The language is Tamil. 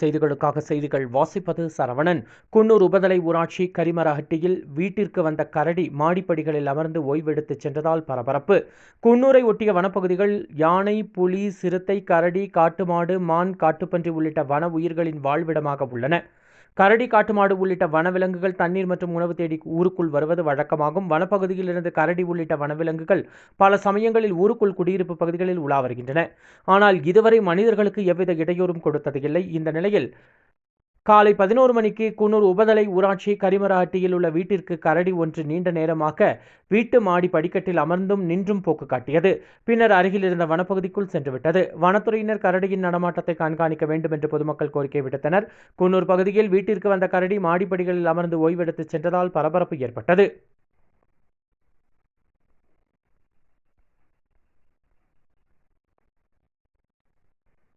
செய்திகளுக்காக செய்திகள் வாசிப்பது சரவணன். குன்னூர் உபதலை ஊராட்சி கரிமரஹட்டியில் வீட்டிற்கு வந்த கரடி மாடிப்படிகளில் அமர்ந்து ஓய்வெடுத்து சென்றதால் பரபரப்பு. குன்னூரை ஒட்டிய வனப்பகுதிகள் யானை புலி சிறுத்தை கரடி காட்டுமாடு மான் காட்டுப்பன்றி உள்ளிட்ட வன உயிர்களின் வாழ்விடமாக உள்ளன. கரடி காட்டுமாடு உள்ளிட்ட வனவிலங்குகள் தண்ணீர் மற்றும் உணவு தேடி ஊருக்குள் வருவது வழக்கமாகும். வனப்பகுதியில் இருந்து கரடி உள்ளிட்ட வனவிலங்குகள் பல சமயங்களில் ஊருக்குள் குடியிருப்பு பகுதிகளில் உலா வருகின்றன. ஆனால் இதுவரை மனிதர்களுக்கு எவ்வித இடையூறும் கொடுத்தது இல்லை. இந்த நிலையில் காலை பதினோரு மணிக்கு குன்னூர் உபதலை ஊராட்சி கரிமரஹட்டியில் உள்ள வீட்டிற்கு கரடி ஒன்று நீண்ட நேரமாக வீட்டு மாடி படிக்கட்டில் அமர்ந்தும் நின்றும் போக்கு காட்டியது. பின்னர் அருகில் இருந்த வனப்பகுதிக்குள் சென்றுவிட்டது. வனத்துறையினர் கரடியின் நடமாட்டத்தை கண்காணிக்க வேண்டும் என்று பொதுமக்கள் கோரிக்கை விடுத்தனர். குன்னூர் பகுதியில் வீட்டிற்கு வந்த கரடி மாடிப்படிகளில் அமர்ந்து ஓய்வெடுத்து சென்றதால் பரபரப்பு ஏற்பட்டது.